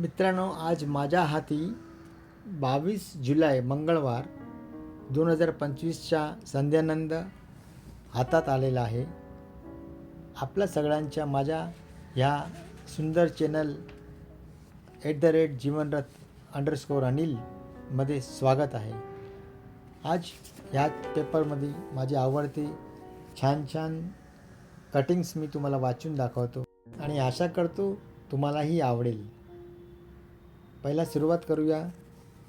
मित्रांनो आज माझ्या हाती बावीस जुलै मंगळवार दोन हजार पंचवीसच्या संध्यानंद हातात आलेला आहे. आपल्या सगळ्यांच्या माझ्या ह्या सुंदर channel at the rate Jeevanrath underscore अनिलमध्ये स्वागत आहे. आज ह्या पेपरमध्ये माझे आवडते छान छान कटिंग्स मी तुम्हाला वाचून दाखवतो आणि आशा करतो तुम्हालाही आवडेल. पहिला सुरुवात करूया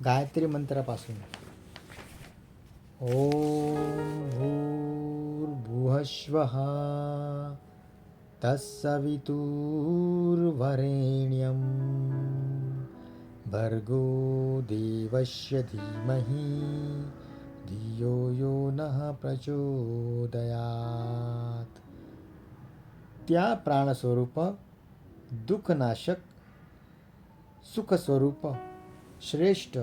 गायत्री मंत्रापासून. ओम भूर्भुवस्वः तत्सवितुर्वरेण्यं भर्गो देवस्य धीमहि धियो यो नः प्रचोदयात्. त्या प्राणस्वरूप दुःखनाशक सुखस्वरूप श्रेष्ठ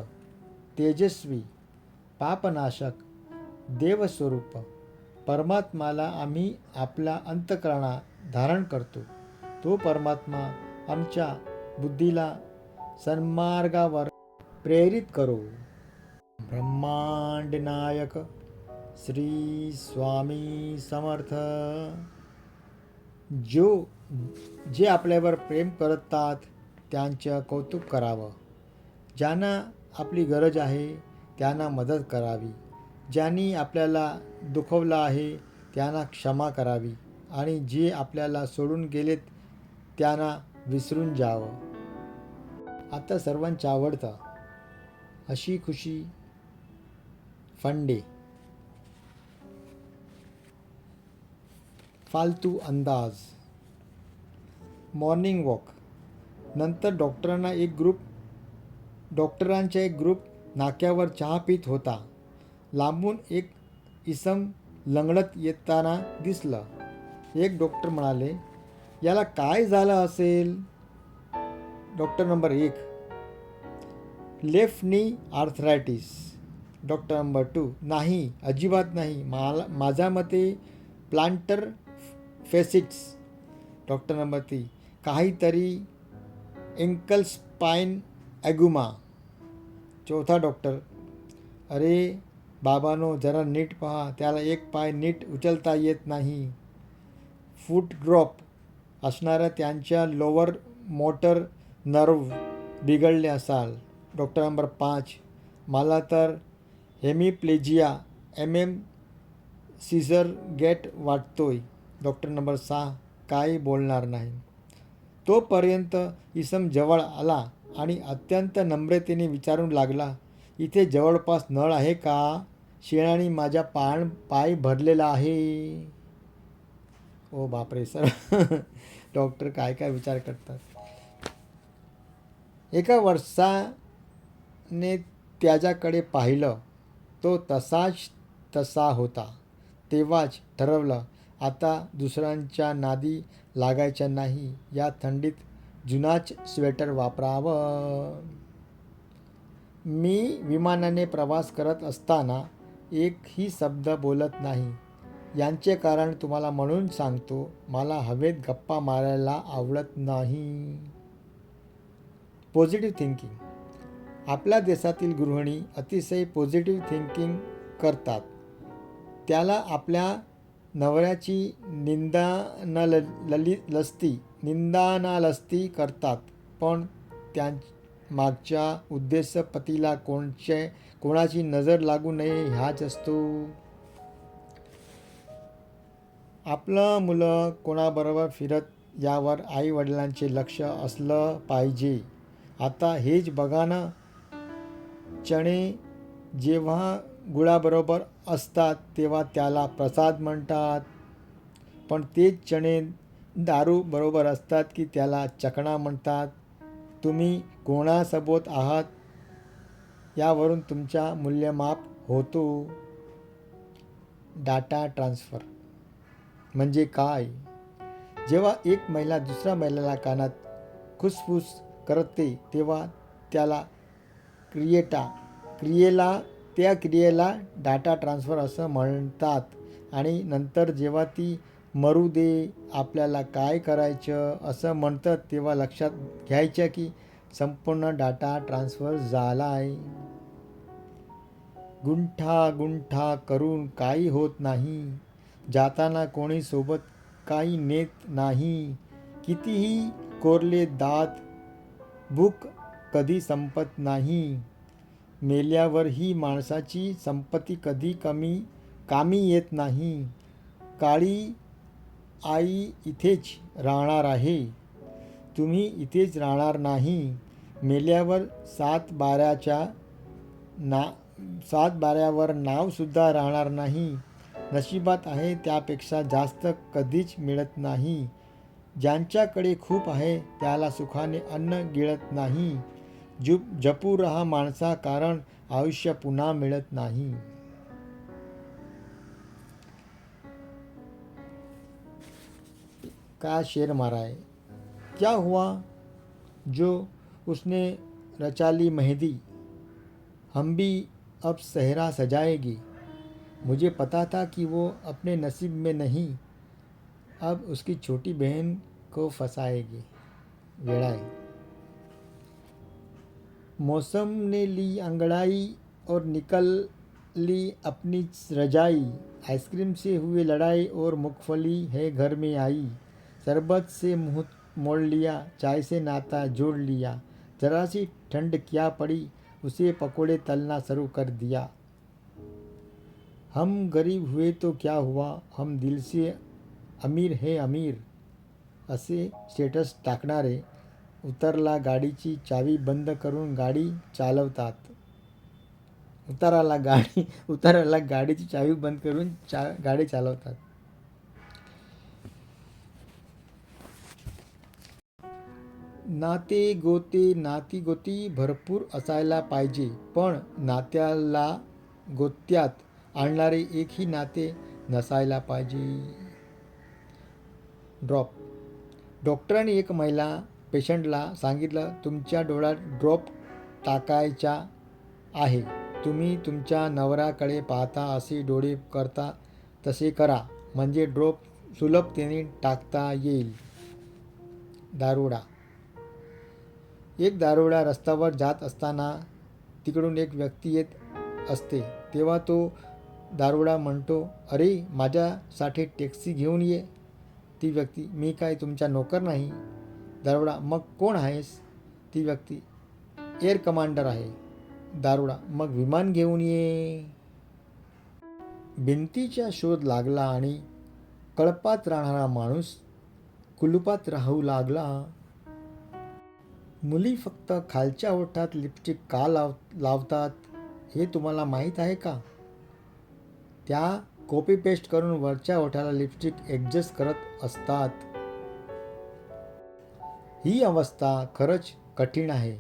तेजस्वी पापनाशक देवस्वरूप परमात्माला आम्ही आपला अंतकरणा धारण करतो. तो परमात्मा आमच्या बुद्धीला सन्मार्गावर प्रेरित करो. ब्रह्मांड नायक श्री स्वामी समर्थ. जो जे आपल्यावर प्रेम करतात त्यांचं कौतुक करावं. ज्यांना आपली गरज आहे त्यांना मदत करावी. ज्यांनी आपल्याला दुखवलं आहे त्यांना क्षमा करावी आणि जे आपल्याला सोडून गेलेत त्यांना विसरून जावं. आता सर्वांचं आवडतं. अशी खुशी फंडे. फालतू अंदाज. Morning walk. नंतर डॉक्टरांना एक ग्रुप डॉक्टरांचा एक ग्रुप नाक्यावर चहा पित होता. लांबून एक इसम लंगडत येताना दिसलं. एक डॉक्टर म्हणाले याला काय झालं असेल? डॉक्टर नंबर एक left knee arthritis. Doctor number two नाही अजिबात नाही. मला माझ्या मते plantar fasciitis. Doctor number three काहीतरी एंकल स्पाइन ॲगुमा चौथा डॉक्टर अरे बाबानो जरा नीट पहा. त्याला एक पाय नीट उचलता येत नाही. फूट ड्रॉप असणाऱ्या त्यांच्या लोअर मोटर नर्व बिघडले असाल. डॉक्टर नंबर पाच. मला तर hemiplegia M M seizure get वाटतोय. डॉक्टर नंबर सहा. काही बोलणार नाही. तोपर्यंत इसम जवळ आला आणि अत्यंत नम्रतेने विचारून लागला इथे जवळपास नळ आहे का? शेणाने माझ्या पाण पाय भरलेला आहे. ओ बापरे सर. डॉक्टर काय काय विचार करतात? एका वर्षाने त्याच्याकडे पाहिलं तो तसाच तसा होता. तेव्हाच ठरवलं आता दुसऱ्यांच्या नादी लागायच्या नाही. या थंडीत जुनाच स्वेटर वापरावं. मी विमानाने प्रवास करत असताना एकही शब्द बोलत नाही. यांचे कारण तुम्हाला म्हणून सांगतो मला हवेत गप्पा मारायला आवडत नाही. पॉझिटिव्ह थिंकिंग आपल्या देशातील गृहिणी अतिशय पॉझिटिव्ह थिंकिंग करतात. त्याला आपल्या नवऱ्याची निंदा न ल लली लस्ती निंदा करतात. पण त्या मागच्या उद्देश पतीला कोणचे कोणाची नजर लागू नये ह्याच असतो. आपलं मुलं कोणाबरोबर फिरत यावर आई वडिलांचे लक्ष असलं पाहिजे. आता हेच बघा ना. चणे जेव्हा गुळाबरोबर असतात तेव्हा त्याला प्रसाद म्हणतात. पण तेच चणे दारू बरोबर असतात की त्याला चकणा म्हणतात. तुम्ही कोणासोबत आहात? यावरून तुमचा मूल्यमाप होतो. डाटा ट्रान्सफर म्हणजे काय? जेव्हा एक महिला दुसऱ्या महिलेला कानात खुसफुस करते तेव्हा त्याला क्रिएटा क्रियेला त्या क्रियेला डाटा ट्रान्सफर असं म्हणतात. आणि नंतर जेव्हा ती मरू दे आपल्याला काय करायचं असं म्हणतात तेव्हा लक्षात घ्यायचं की संपूर्ण डाटा ट्रान्सफर झालाय. गुंठा गुंठा करून काही होत नाही. जाताना कोणी सोबत काही नेत नाही. कितीही कोरले दात भूक कधी संपत नाही. मेल्यावर ही माणसाची संपत्ती कधी कमी कामी येत नाही. काळी आई इथेच राहणार आहे. तुम्ही इथेच राहणार नाही. मेल्यावर सात बाऱ्याच्या ना सात बाऱ्यावर नावसुद्धा राहणार नाही. नशिबात आहे त्यापेक्षा जास्त कधीच मिळत नाही. ज्यांच्याकडे खूप आहे त्याला सुखाने अन्न गिळत नाही. जुप जपू रहा माणसा कारण आयुष्य पुन्हा मिळत नाही. का शेर मारा है क्या हुआ जो उसने रचा ली मेहंदी? हम भी अब सहरा सजाएगी। मुझे पता था कि वो अपने नसीब में नहीं, अब उसकी छोटी बहन को फंसाएगी। वेड़ा है मौसम ने ली अंगड़ाई और निकल ली अपनी रजाई। आइसक्रीम से हुए लड़ाई और मूंगफली है घर में आई। शरबत से मुँह मोड़ लिया, चाय से नाता जोड़ लिया। जरा सी ठंड क्या पड़ी, उसे पकोड़े तलना शुरू कर दिया। हम गरीब हुए तो क्या हुआ? हम दिल से अमीर है अमीर। असे स्टेटस टाकना टाकणारे। उतरला गाडीची चावी बंद करून गाडी चालवतात. उताराला गाडी उताराला गाडीची चावी बंद करून चा गाडी चालवतात. नाते गोते नाती गोती भरपूर असायला पाहिजे. पण नात्याला गोत्यात आणणारे एकही नाते नसायला पाहिजे. ड्रॉप. डॉक्टरांनी एक महिला पेशंटला सांगितलं तुमच्या डोळ्यात ड्रॉप टाकायचा आहे. तुम्ही तुमच्या नवऱ्याकडे पाहता असे डोळे करता तसे करा. म्हणजे ड्रॉप सुलभतेने टाकता येईल. दारुडा. एक दारुडा रस्त्यावर जात असताना तिकडून एक व्यक्ती येत असते. तेव्हा तो दारुडा म्हणतो अरे माझ्यासाठी टॅक्सी घेऊन ये. ती व्यक्ती मी काय तुमचा नोकर नाही? दारुडा. मग कोण आहेस ती व्यक्ती. एअर कमांडर आहे. दारुडा. मग विमान घेऊन ये. भिंतीचा शोध लागला आणि कळपात राहणारा माणूस कुलुपात राहू लागला. मुली फक्त खालच्या ओठात लिपस्टिक का लाव लावतात हे तुम्हाला माहीत आहे का? त्या कॉपी पेस्ट करून वरच्या ओठाला लिपस्टिक ॲडजस्ट करत असतात. ही अवस्था खरंच कठीण आहे.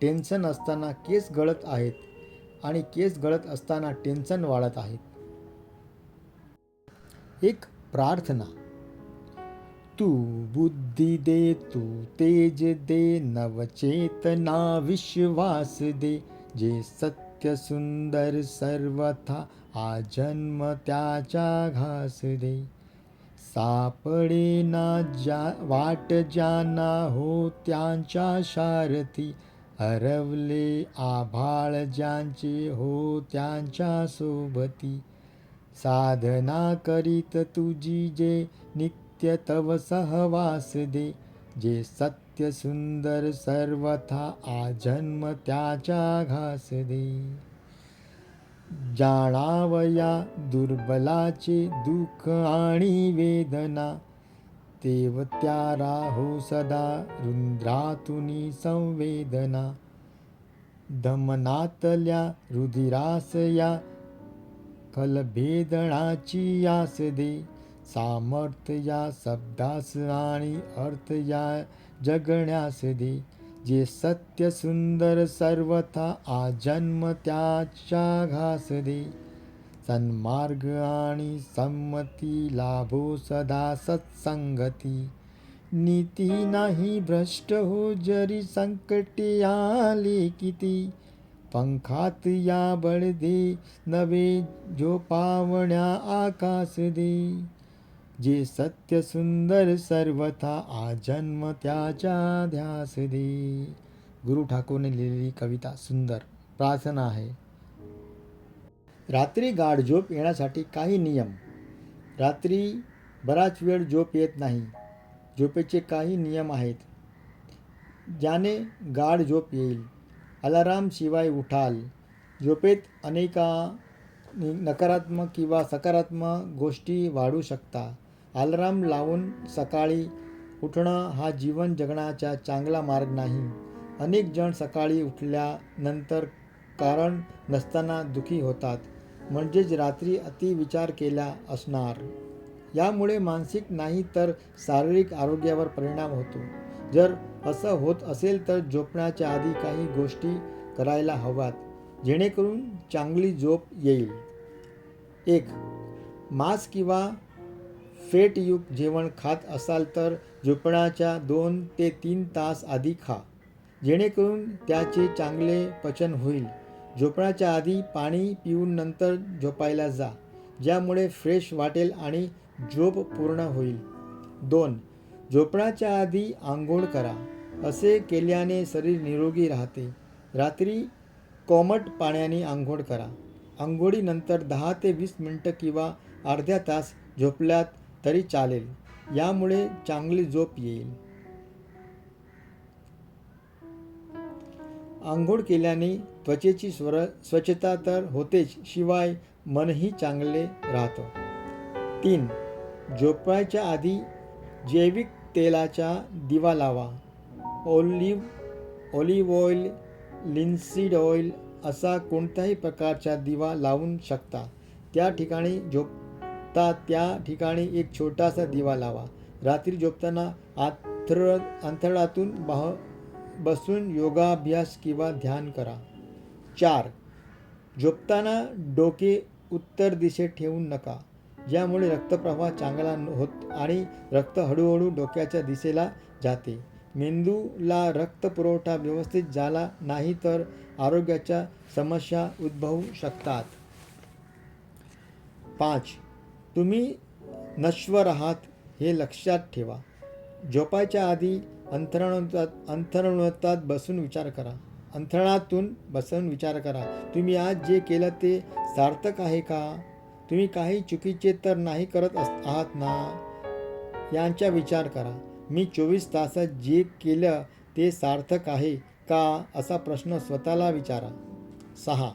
टेन्शन असताना केस गळत आहेत आणि केस गळत असताना टेन्शन वाढत आहेत. एक प्रार्थना. तू बुद्धी दे तू तेज दे नवचेतना विश्वास दे जे सत्य सुंदर सर्वथा आजन्म जन्म त्याच्या घास दे. सापडे ना ज्या वाट ज्यांना हो त्यांच्या शारथी हरवले आभाळ ज्यांचे हो त्यांच्या सोबती. साधना करीत तुझी जे नित्य तव सहवास दे. जे सत्य सुंदर सर्वथा आ जन्म त्याच्या घास दे. जाणावया दुर्बलाचे दुःख आणि वेदना. तेव त्या राहो सदा रुंद्रातुनी संवेदना. दमनातल्या रुधिरास या फलभेदनाची आस दे. सामर्थ्य या शब्दास आणि अर्थ या जगण्यास दे. जे सत्य सुंदर सर्वथा आजन्म त्याच्या घास दे सन्मार्ग आणि संमती लाभो सदा सत्संगती. नीती नाही भ्रष्ट हो जरी संकटे आले किती. पंखात या बळ दे नवे जो पावण्या आकाश दे जे सत्य सुंदर सर्वथा आजन्म त्याच्या ध्यास दे गुरु ठाकूरने लिहिलेली कविता सुंदर प्रार्थना आहे. रात्री गाढ झोप येण्यासाठी काही नियम. रात्री बराच वेळ झोप येत नाही. झोपेचे काही नियम आहेत. ज्याने गाढ झोप येईल. अलाराम शिवाय उठाल. झोपेत अनेका नकारात्मक किंवा सकारात्मक गोष्टी वाढू शकता. अलाराम लावून सकाळी उठणं हा जीवन जगण्याचा चांगला मार्ग नाही. अनेक जण सकाळी उठल्यानंतर कारण नसताना दुखी होतात म्हणजेच रात्री अतिविचार केला असणार. यामुळे मानसिक नाही तर शारीरिक आरोग्यावर परिणाम होतो. जर असं होत असेल तर झोपण्याच्या आधी काही गोष्टी करायला हव्यात जेणेकरून चांगली झोप येईल. एक मांस किंवा फेटयुक्त जेवण खात असाल तर झोपण्याच्या दोन ते तीन तास आधी खा जेणेकरून त्याचे चांगले पचन होईल. झोपण्याच्या आधी पाणी पिऊन नंतर झोपायला जा ज्यामुळे फ्रेश वाटेल आणि झोप पूर्ण होईल. दोन झोपण्याच्या आधी आंघोळ करा. असे केल्याने शरीर निरोगी राहते. रात्री कोमट पाण्याने आंघोळ करा. आंघोळीनंतर दहा ते वीस मिनटं किंवा अर्ध्या तास झोपल्यात तरी चालेल. यामुळे चांगली झोप येईल. आंघोळ केल्याने त्वचेची स्वर स्वच्छता तर होतेच शिवाय मनही चांगले राहतं. तीन झोपायच्या आधी जैविक तेलाचा दिवा लावा. Olive olive oil linseed oil असा कोणत्याही प्रकारचा दिवा लावून शकता. त्या ठिकाणी झोप आता त्या ठिकाणी एक छोटासा दिवा लावा. रात्री झोपताना आथर अंथरुणातून बाह बसून योगाभ्यास किंवा ध्यान करा. चार झोपताना डोके उत्तर दिशेत ठेवू नका. ज्यामुळे रक्तप्रवाह चांगला न- होत आणि रक्त हळूहळू डोक्याच्या दिशेला जाते. मेंदूला रक्तपुरवठा व्यवस्थित झाला नाही तर आरोग्याच्या समस्या उद्भवू शकतात. पाच तुम्ही नश्वर आहात हे लक्षात ठेवा. झोपायच्या आधी अंथरुणात अंथरुणात बसून विचार करा. अंथरणातून बसून विचार करा. तुम्ही आज जे केलं ते सार्थक आहे का? तुम्ही काही चुकीचे तर नाही करत अस आहात ना? यांचा विचार करा. मी चोवीस तासात जे केलं ते सार्थक आहे का? असा प्रश्न स्वतःला विचारा. सहा.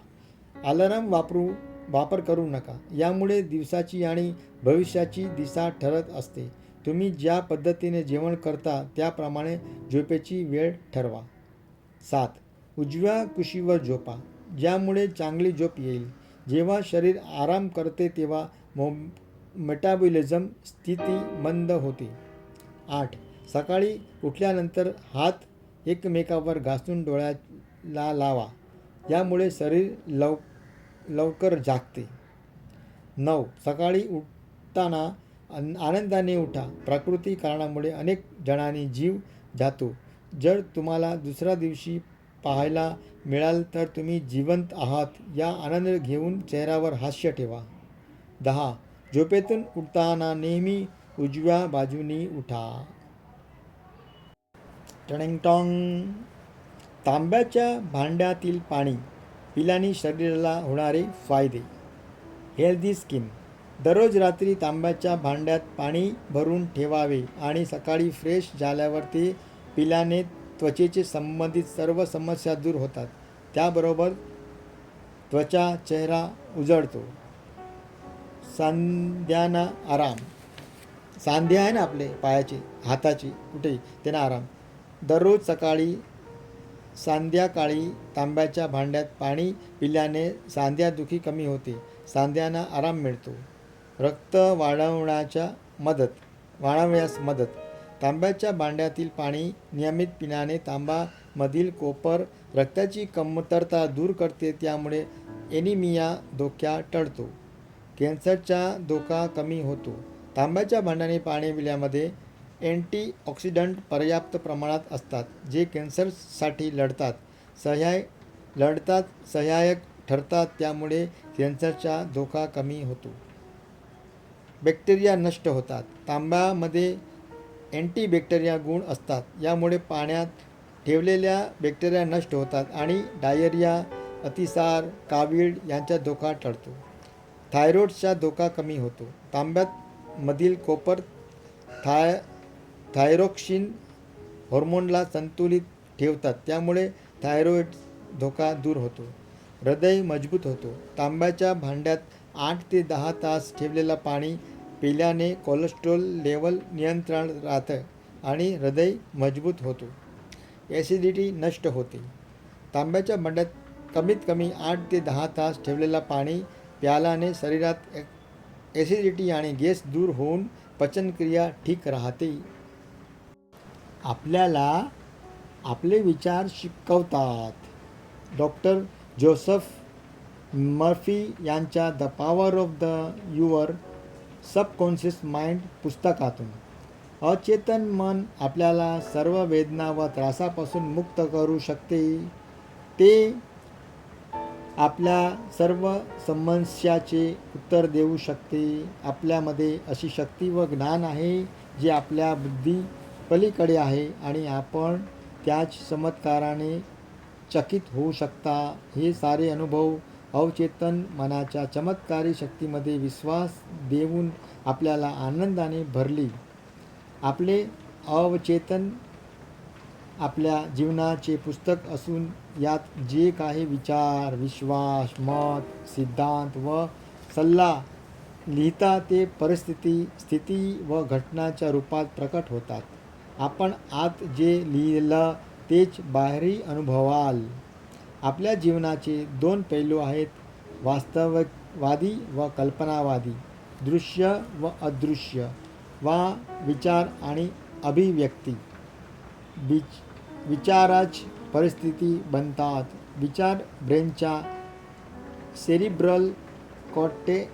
अलाराम वापरू वापर करू नका. यामुळे दिवसाची आणि भविष्याची दिशा ठरत असते. तुम्ही ज्या पद्धतीने जेवण करता त्याप्रमाणे झोपेची वेळ ठरवा. सात. उजव्या कुशीवर झोपा. ज्यामुळे चांगली झोप येईल. जेव्हा शरीर आराम करते तेव्हा मो मेटाबॉलिझम स्थिती मंद होते. आठ. सकाळी उठल्यानंतर हात एकमेकावर घासून डोळ्याला लावा. यामुळे शरीर लव लवकर जागते. नऊ सकाळी उठताना आनंदाने उठा. प्राकृतिक कारणामुळे अनेक जणांनी जीव जातो. जर तुम्हाला दुसऱ्या दिवशी पाहायला मिळाल तर तुम्ही जिवंत आहात. या आनंद घेऊन चेहऱ्यावर हास्य ठेवा. दहा झोपेतून उठताना नेहमी उजव्या बाजूनी उठा. टणेंगटॉंग. तांब्याच्या भांड्यातील पाणी. पिलानी शरीराला होणारे फायदे. हेल्दी स्किन दररोज रात्री तांब्याच्या भांड्यात पाणी भरून ठेवावे आणि सकाळी फ्रेश झाल्यावर ते पिल्याने त्वचेचे संबंधित सर्व समस्या दूर होतात. त्याबरोबर त्वचा चेहरा उजळतो. सांध्यांना आराम. सांधे आहे ना आपले पायाचे हाताचे कुठे त्यांना आराम. दररोज सकाळी संध्याकाळी तांब्याच्या भांड्यात पाणी पिल्याने सांध्यादुखी कमी होते. सांध्यांना आराम मिळतो. रक्त वाढवण्याच्या मदत वाढवण्यास मदत. तांब्याच्या भांड्यातील पाणी नियमित पिण्याने तांबामधील कोपर रक्ताची कमतरता दूर करते त्यामुळे एनिमिया धोक्या टळतो. कॅन्सरचा धोका कमी होतो. तांब्याच्या भांड्याने पाणी पिल्यामध्ये अँटीऑक्सिडंट पर्याप्त प्रमाणात असतात जे कॅन्सरसाठी लढतात सहाय्य लढतात सहाय्यक ठरतात त्यामुळे कॅन्सरचा धोका कमी होतो. बॅक्टेरिया नष्ट होतात तांब्यामध्ये अँटीबॅक्टेरिया गुण असतात यामुळे पाण्यात ठेवलेल्या बॅक्टेरिया नष्ट होतात आणि डायरिया अतिसार कावीळ यांचा धोका टळतो. थायरॉईडचा धोका कमी होतो. तांब्यात मधील कोपर थाय थायरोक्सिन हॉर्मोनला संतुलित ठेवतात. त्यामुळे थायरॉइड धोका दूर होतो. हृदय मजबूत होतो. तांब्याच्या भांड्यात आठ ते दहा तास ठेवलेलं पाणी पिल्याने कोलेस्ट्रॉल लेवल नियंत्रण राहतं आणि हृदय मजबूत होतो. ॲसिडिटी नष्ट होते. तांब्याच्या भांड्यात कमीत कमी आठ ते दहा तास ठेवलेलं पाणी प्यायल्याने शरीरात ॲसिडिटी आणि गॅस दूर होऊन पचनक्रिया ठीक राहते. आपल्याला आपले विचार शिकवतात. डॉक्टर जोसफ मर्फी यांच्या the power of the your subconscious mind पुस्तकातून. अचेतन मन आपल्याला सर्व वेदना व त्रासापासून मुक्त करू शकते. ते आपल्या सर्व समस्याचे उत्तर देऊ शकते. आपल्यामध्ये अशी शक्ती व ज्ञान आहे जे आपल्या बुद्धी पलीकडे आहे आणि आपण त्याच चमत्काराने चकित होऊ शकता. हे सारे अनुभव अवचेतन मनाच्या चमत्कारी शक्तीमध्ये विश्वास देऊन आपल्याला आनंदाने भरली. आपले अवचेतन आपल्या जीवनाचे पुस्तक असून यात जे काही विचार विश्वास मत सिद्धांत व सल्ला लिहिता ते परिस्थिती स्थिती व घटनाच्या रूपात प्रकट होतात. आपण आत जे लिहिलं तेच बाहेरही अनुभवाल. आपल्या जीवनाचे दोन पैलू आहेत. वास्तववादी व कल्पनावादी दृश्य व अदृश्य वा विचार आणि अभिव्यक्ती. विच विचाराच परिस्थिती बनतात. विचार ब्रेनच्या सेरिब्रल कॉटे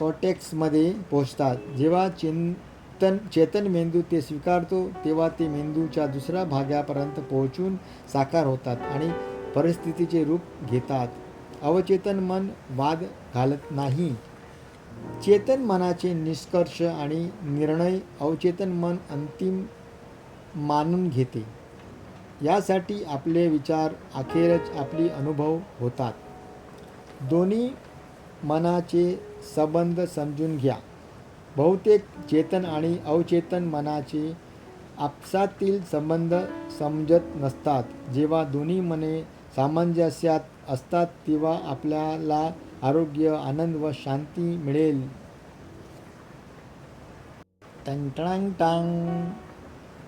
कॉटेक्समध्ये पोहोचतात. जेव्हा चेतन चेतन मेंदू ते स्वीकारतो तेव्हा ते मेंदूच्या दुसऱ्या भागापर्यंत पोहोचून साकार होतात आणि परिस्थितीचे रूप घेतात. अवचेतन मन वाद घालत नाही. चेतन मनाचे निष्कर्ष आणि निर्णय अवचेतन मन अंतिम मानून घेते. यासाठी आपले विचार अखेरच आपली अनुभव होतात. दोन्ही मनाचे संबंध समजून घ्या. बहुतेक चेतन आणि अवचेतन मनाचे आपसातील संबंध समजत नसतात. जेव्हा दोन्ही मने सामंजस्यात असतात तेव्हा आपल्याला आरोग्य आनंद व शांती मिळेल. टंग टांग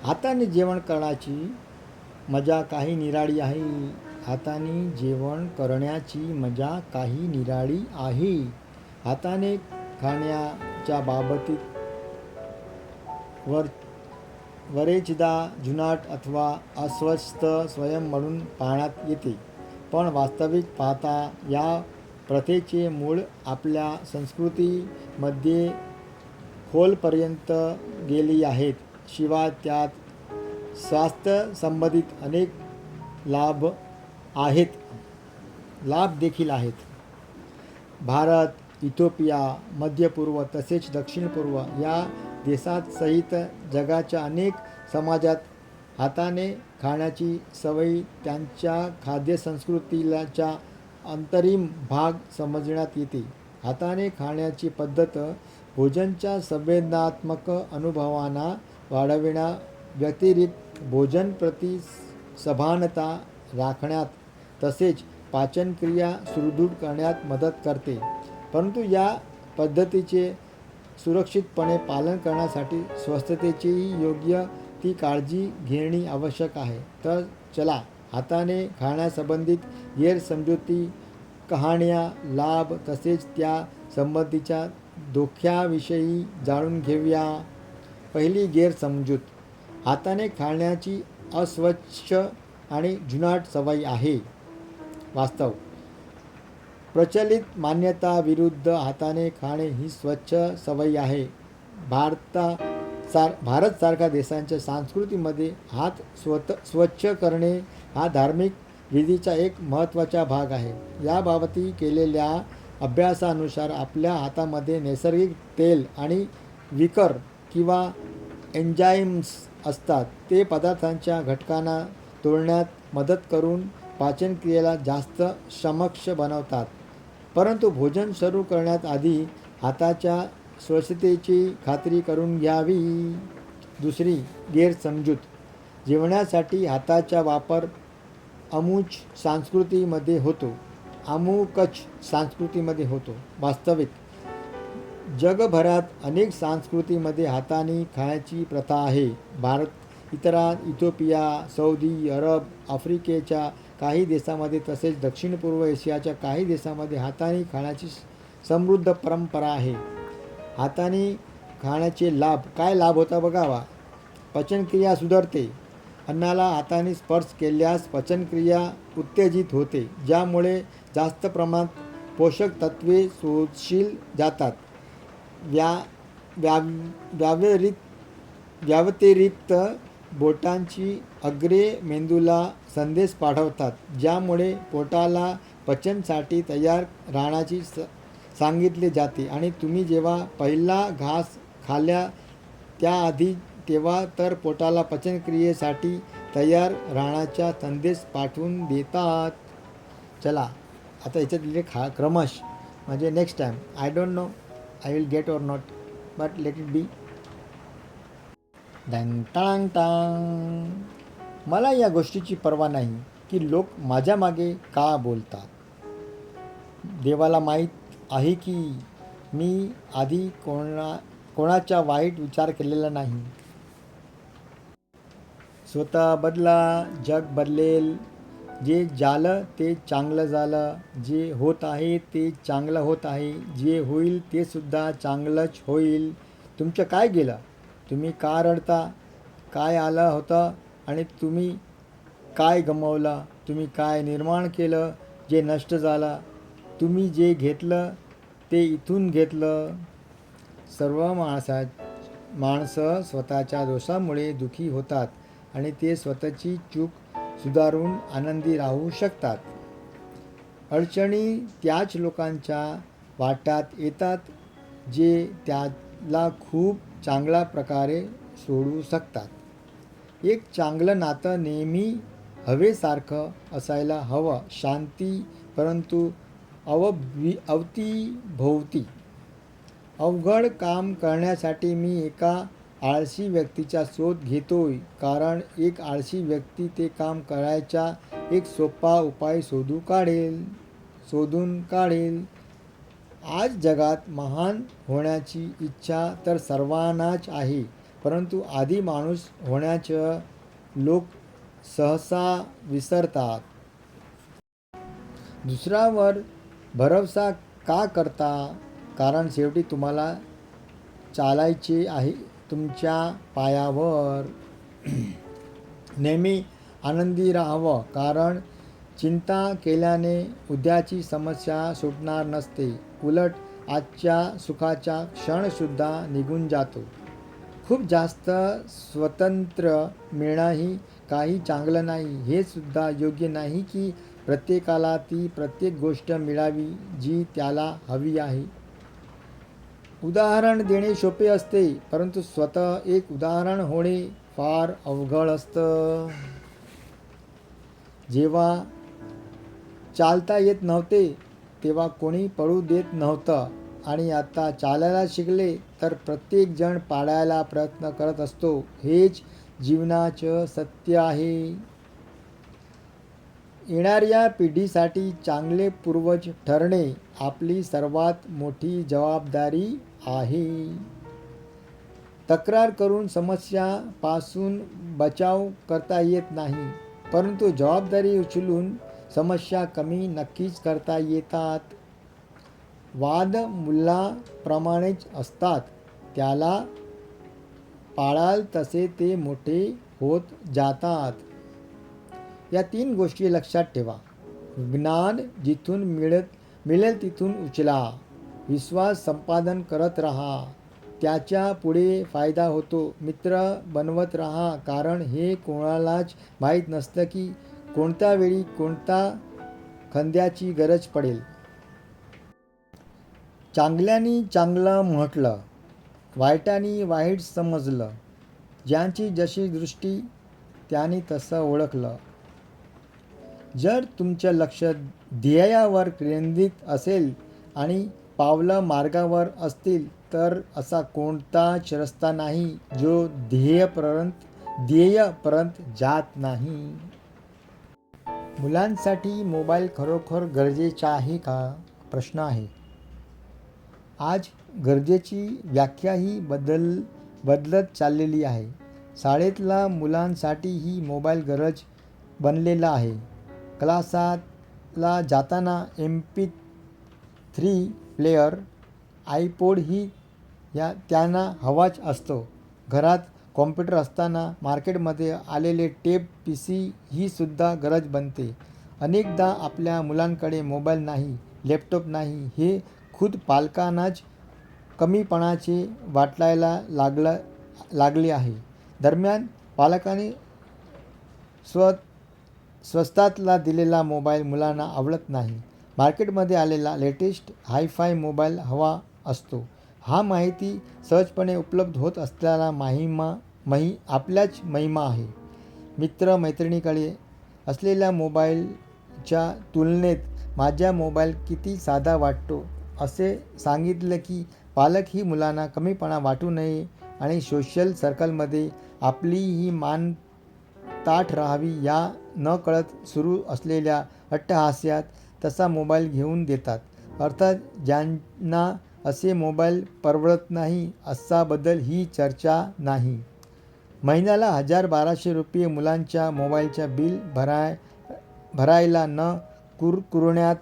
हाताने जेवण करण्याची मजा काही निराळी आहे. हाताने जेवण करण्याची मजा काही निराळी आहे. हाताने खाण्या च्या बाबतीत वर वरेचदा जुनाट अथवा अस्वस्थ स्वयं म्हणून पाहण्यात येते. पण वास्तविक पाहता या प्रथेचे मूळ आपल्या संस्कृतीमध्ये खोलपर्यंत गेली आहेत. शिवाय त्यात स्वास्थ्य संबंधित अनेक लाभ आहेत. लाभ देखील आहेत. भारत इथिओपिया मध्य पूर्व तसेच दक्षिण पूर्व या देशात सहित जगाच्या अनेक समाजात हाताने खाण्याची सवयी त्यांच्या खाद्यसंस्कृतीलाच्या अंतरिम भाग समजण्यात येते. हाताने खाण्याची पद्धत भोजनच्या संवेदनात्मक अनुभवांना वाढविण्या व्यतिरिक्त भोजन प्रति सभानता राखण्यात तसेच पाचनक्रिया सुदृढ करण्यात मदत करते. परंतु या पद्धतीचे सुरक्षितपणे पालन करण्यासाठी स्वस्थतेचीही योग्य ती काळजी घेणे आवश्यक आहे. तर चला हाताने खाण्यासंबंधित गैरसमजुती कहाण्या लाभ तसेच त्या संबंधीच्या धोक्याविषयी जाणून घेऊया. पहिली गैरसमजूत हाताने खाण्याची अस्वच्छ आणि जुनाट सवय आहे. वास्तव प्रचलित मान्यता विरुद्ध हाताने खाणे ही स्वच्छ सवयी आहे. भारता सार भारतसारख्या देशांच्या संस्कृतीमध्ये हात स्वत स्वच्छ करणे हा धार्मिक विधीचा एक महत्त्वाचा भाग आहे. याबाबती केलेल्या अभ्यासानुसार आपल्या हातामध्ये नैसर्गिक तेल आणि विकर किंवा एन्जाईम्स असतात. ते पदार्थांच्या घटकांना तोडण्यात मदत करून पाचनक्रियेला जास्त समक्ष बनवतात. परंतु भोजन सुरू करण्यात आधी हाताच्या स्वच्छतेची खात्री करून घ्यावी. दुसरी गैरसमजूत जेवणासाठी हाताचा वापर अमुच संस्कृतीमध्ये होतो. अमुकच संस्कृतीमध्ये होतो. वास्तविक. जगभरात अनेक संस्कृतीमध्ये हाताने खाण्याची प्रथा आहे. भारत इतरा इथिओपिया सौदी अरब आफ्रिकेच्या काही देशामध्ये तसेच दक्षिण पूर्व एशियाच्या काही देशामध्ये हाताने खाण्याची समृद्ध परंपरा आहे. हाताने खाण्याचे लाभ काय लाभ होता बघावा? पचनक्रिया सुधारते. अन्नाला हाताने स्पर्श केल्यास पचनक्रिया उत्तेजित होते ज्यामुळे जास्त प्रमाणात पोषक तत्वे शोधशील जातात. व्या व्या व्यावरित व्यावतिरिक्त बोटांची अग्रे मेंदूला संदेश पाठवतात ज्यामुळे पोटाला पचनसाठी तयार राहण्याची स सांगितले जाते. आणि तुम्ही जेव्हा पहिला घास खाल्ल्या त्याआधी तेव्हा तर पोटाला पचनक्रियेसाठी तयार राहण्याचा संदेश पाठवून देतात. चला आता याच्यात लिहिले खा क्रमश. म्हणजे next time I don't know I will get or not but let it be Dang टांग टांग मला या गोष्टीची पर्वा नाही की लोक माझ्या मागे का बोलतात. देवाला माहीत आहे की मी आधी कोणा कोणाचा वाईट विचार केलेला नाही. स्वतः बदला जग बदलेल. जे झालं ते चांगलं झालं. जे होत आहे ते चांगलं होत आहे. जे होईल ते सुद्धा चांगलंच होईल. तुमचं काय गेलं? तुम्ही का रडता? काय आलं होतं? आणि तुम्ही काय गमावला तुम्ही काय निर्माण केलं जे नष्ट झाला तुम्ही जे घेतलं ते इथून घेतलं. सर्व माणसा माणसं स्वतःच्या दोषामुळे दुखी होतात आणि ते स्वतःची चूक सुधारून आनंदी राहू शकतात. अडचणी त्याच लोकांच्या वाट्यात येतात जे त्याला खूप चांगल्या प्रकारे सोडू शकतात. एक चांगलं नातं नेहमी हवेसारखं असायला हवं. शांती परंतु अवभि अवतीभोवती. अवघड काम करण्यासाठी मी एका आळशी व्यक्तीचा शोध घेतोय. कारण एक आळशी व्यक्ती ते काम करायचा एक सोपा उपाय शोधू काढेल शोधून काढेल. आज जगात महान होण्याची इच्छा तर सर्वांनाच आहे. परंतु आधी माणूस होण्याचं लोक सहसा विसरतात. दुसऱ्यावर भरवसा का करता? कारण शेवटी तुम्हाला चालायचे आहे तुमच्या पायावर. नेहमी आनंदी राहावं कारण चिंता केल्याने उद्याची समस्या सुटणार नसते. उलट आजच्या सुखाचा क्षणसुद्धा निघून जातो. खूप जास्त स्वतंत्र मिळणंही काही चांगलं नाही. हे सुद्धा योग्य नाही की प्रत्येकाला ती प्रत्येक गोष्ट मिळावी जी त्याला हवी आहे. उदाहरण देणे सोपे असते परंतु स्वतः एक उदाहरण होणे फार अवघड असतं. जेव्हा चालता येत नव्हते तेव्हा कोणी पळू देत नव्हतं. आणि आता चालायला शिकले तर प्रत्येकजण पाडायला प्रयत्न करत असतो. हेच जीवनाचं सत्य आहे. येणाऱ्या पिढीसाठी चांगले पूर्वज ठरणे आपली सर्वात मोठी जबाबदारी आहे. तक्रार करून समस्यापासून बचाव करता येत नाही परंतु जबाबदारी उचलून समस्या कमी नक्कीच करता येतात. वाद मुलाप्रमाणेच असतात. त्याला पाळाल तसे ते मोठे होत जातात. या तीन गोष्टी लक्षात ठेवा. ज्ञान जिथून मिळत मिळेल तिथून उचला. विश्वास संपादन करत राहा. त्याच्या पुढे फायदा होतो. मित्र बनवत राहा. कारण हे कोणालाच माहीत नसतं की कोणत्या वेळी कोणता खंद्याची गरज पडेल. चांगल्यानी चांगलं म्हटलं वाईटानी वाईट समजलं. ज्यांची जशी दृष्टी त्यांनी तसं ओळखलं. जर तुमचं लक्ष ध्येयावर केंद्रित असेल आणि पावलं मार्गावर असतील तर असा कोणताच रस्ता नाही जो ध्येयपर्यंत ध्येयपर्यंत जात नाही. मुलांसाठी मोबाईल खरोखर गरजेचा आहे का? प्रश्न आहे. आज गरजेची व्याख्याही बदल बदलत चाललेली आहे. शाळेतला मुलांसाठी ही मोबाईल गरज बनलेला आहे. क्लासातला जाताना M P three player iPod ही या त्यांना हवाच असतो. घरात कॉम्प्युटर असताना मार्केटमध्ये आलेले टेप पी सी ही सुद्धा गरज बनते. अनेकदा आपल्या मुलांकडे मोबाईल नाही लॅपटॉप नाही हे खुद पालकांनाच कमीपणाचे वाटायला लागलं लागले आहे. दरम्यान पालकांनी स्व स्वस्तातला दिलेला मोबाईल मुलांना आवडत नाही. मार्केटमध्ये आलेला लेटेस्ट हायफाय मोबाईल हवा असतो. हा माहिती सहजपणे उपलब्ध होत असलेला महिमा मही आपल्याच महिमा आहे. मित्र मैत्रिणीकडे असलेल्या मोबाईलच्या तुलनेत माझ्या मोबाईल किती साधा वाटतो? असे सांगितलं की पालक ही मुलांना कमीपणा वाटू नये आणि सोशल सर्कलमध्ये आपली ही मान ताठ राहावी या न कळत सुरू असलेल्या अट्टहास्यात तसा मोबाईल घेऊन देतात. अर्थात ज्यांना असे मोबाईल परवडत नाही असाबद्दल ही चर्चा नाही. महिन्याला हजार बाराशे रुपये मुलांच्या मोबाईलच्या बिल भराय भरायला न कुरकुरण्यात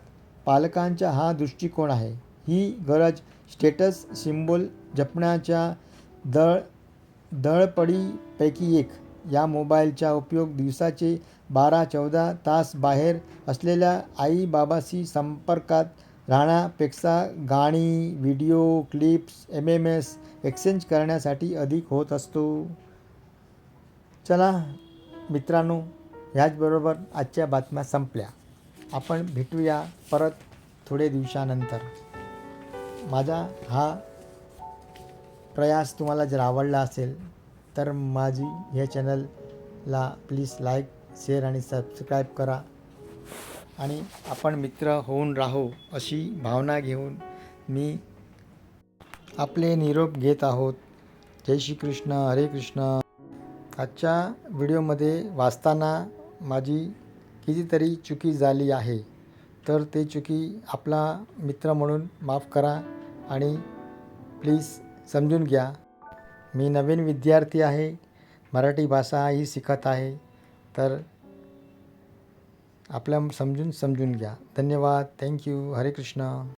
पालकांचा हा दृष्टिकोन आहे. ही गरज स्टेटस सिम्बॉल जपण्याच्या दळ दळपडीपैकी एक. या मोबाईलचा उपयोग दिवसाचे बारा चौदा तास बाहेर असलेल्या आई बाबाशी संपर्कात राहण्यापेक्षा गाणी video clips M M S exchange करण्यासाठी अधिक होत असतो. चला मित्रांनो ह्याचबरोबर आजच्या बातम्या संपल्या. आपण भेटूया परत थोडे दिवसानंतर. माझा हा प्रयास तुम्हाला जर आवडला असेल तर माझी ह्या चॅनलला प्लीज लाईक शेअर आणि सबस्क्राईब करा. आणि आपण मित्र होऊन राहू अशी भावना घेऊन मी आपले निरोप घेत आहोत. जय श्री कृष्ण हरे कृष्ण. आजच्या व्हिडिओमध्ये वाचताना माझी कितीतरी चुकी झाली आहे तर ते चुकी आपला मित्र म्हणून माफ करा. आणि प्लीज समजून घ्या. मी नवीन विद्यार्थी आहे. मराठी भाषा ही शिकत आहे. तर आपल्या समजून समजून घ्या. धन्यवाद. थँक्यू हरे कृष्ण.